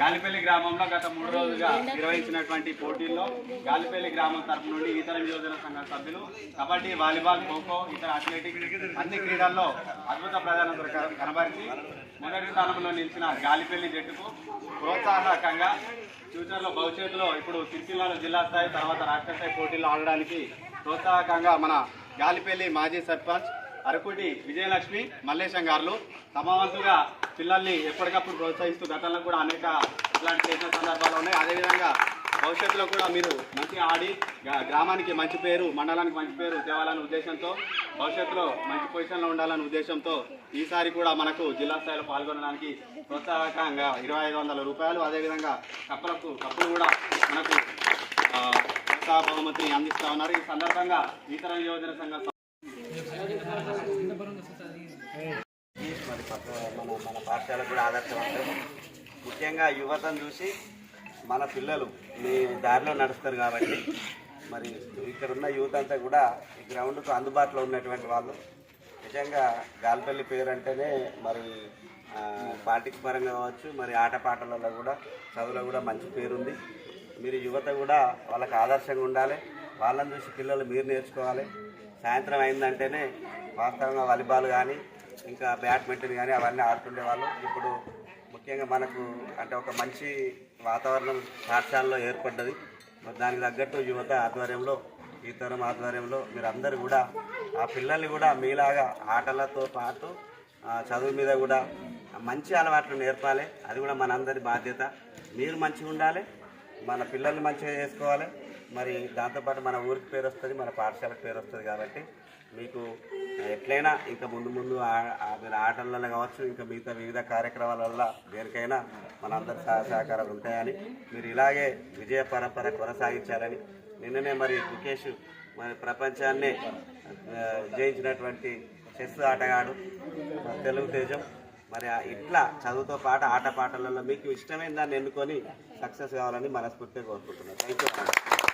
గాలిపల్లి గ్రామంలో గత మూడు రోజులుగా నిర్వహించినటువంటి పోటీల్లో గాలిపల్లి గ్రామం తరపు నుండి ఇతర యోజన సంఘ సభ్యులు కబడ్డీ వాలీబాల్ ఖోఖో ఇతర అథ్లెటిక్ అన్ని క్రీడల్లో అద్భుత క- కనబరిచి మొదటి స్థానంలో నిలిచిన గాలిపల్లి జట్టుకు ప్రోత్సాహకంగా ఫ్యూచర్లో భవిష్యత్తులో ఇప్పుడు సిరిసిల్లాలో జిల్లా స్థాయి తర్వాత రాష్ట్ర స్థాయి పోటీల్లో ఆడడానికి ప్రోత్సాహకంగా మన గాలిపల్లి మాజీ సర్పంచ్ అరకుటి విజయలక్ష్మి మల్లేశం గారు తమ వంతుగా పిల్లల్ని ఎప్పటికప్పుడు ప్రోత్సహిస్తూ గతంలో కూడా అనేక ఇట్లాంటి చేసిన సందర్భాలు ఉన్నాయి. అదేవిధంగా భవిష్యత్తులో కూడా మీరు మంచిగా ఆడి గ్రా- గ్రామానికి మంచి పేరు మండలానికి మంచి పేరు తేవాలనే ఉద్దేశంతో భవిష్యత్తులో మంచి పొజిషన్లో ఉండాలనే ఉద్దేశంతో ఈసారి కూడా మనకు జిల్లా స్థాయిలో పాల్గొనడానికి ప్రోత్సాహకంగా ఇరవై ఐదు వందల రూపాయలు అదేవిధంగా కప్పులకు కప్పులు కూడా మనకు ప్రోత్సాహ బహుమతిని అందిస్తూ ఉన్నారు. ఈ సందర్భంగా ఇతర యోజన సంఘ మరి పక్క మన మన పాఠశాలకు కూడా ఆదర్శవంతం ముఖ్యంగా యువతను చూసి మన పిల్లలు మీ దారిలో నడుస్తారు కాబట్టి మరి ఇక్కడ ఉన్న యూత్ అంతా కూడా ఈ గ్రౌండ్కు అందుబాటులో ఉన్నటువంటి వాళ్ళు. నిజంగా గాలిపల్లి పేరు అంటేనే మరి పాటిక పరంగా కావచ్చు మరి ఆటపాటలలో కూడా చదువులో కూడా మంచి పేరుంది. మీరు యువత కూడా వాళ్ళకి ఆదర్శంగా ఉండాలి. వాళ్ళని చూసి పిల్లలు మీరు నేర్చుకోవాలి. సాయంత్రం అయిందంటేనే వాస్తవంగా వాలీబాల్ కానీ ఇంకా బ్యాడ్మింటన్ కానీ అవన్నీ ఆడుతుండే వాళ్ళు. ఇప్పుడు ముఖ్యంగా మనకు అంటే ఒక మంచి వాతావరణం పాఠశాలలో ఏర్పడ్డది. మరి దానికి తగ్గట్టు యువత ఆధ్వర్యంలో ఈ తరం ఆధ్వర్యంలో మీరందరూ కూడా ఆ పిల్లల్ని కూడా మీలాగా ఆటలతో పాటు చదువు మీద కూడా మంచి అలవాట్లు నేర్పాలి. అది కూడా మనందరి బాధ్యత. మీరు మంచిగా ఉండాలి. మన పిల్లల్ని మంచిగా చేసుకోవాలి. మరి దాంతోపాటు మన ఊరికి పేరు వస్తుంది మన పాఠశాలకు పేరు వస్తుంది కాబట్టి మీకు ఎట్లయినా ఇంకా ముందు ముందు ఆ- మీరు ఆటలలో కావచ్చు ఇంకా మిగతా వివిధ కార్యక్రమాలలో వల్ల దేనికైనా మనందరి సహాయ సహకారాలు ఉంటాయని మీరు ఇలాగే విజయ పరంపర కొనసాగించాలని నిన్ననే మరి ముఖేష్ మరి ప్రపంచాన్నే జయించినటువంటి చెస్ ఆటగాడు తెలుగు తేజం. మరి ఇట్లా చదువుతో పాటు ఆట పాటలలో మీకు ఇష్టమైన దాన్ని ఎన్నుకొని సక్సెస్ కావాలని మనస్ఫూర్తిగా కోరుకుంటున్నాను. Thank you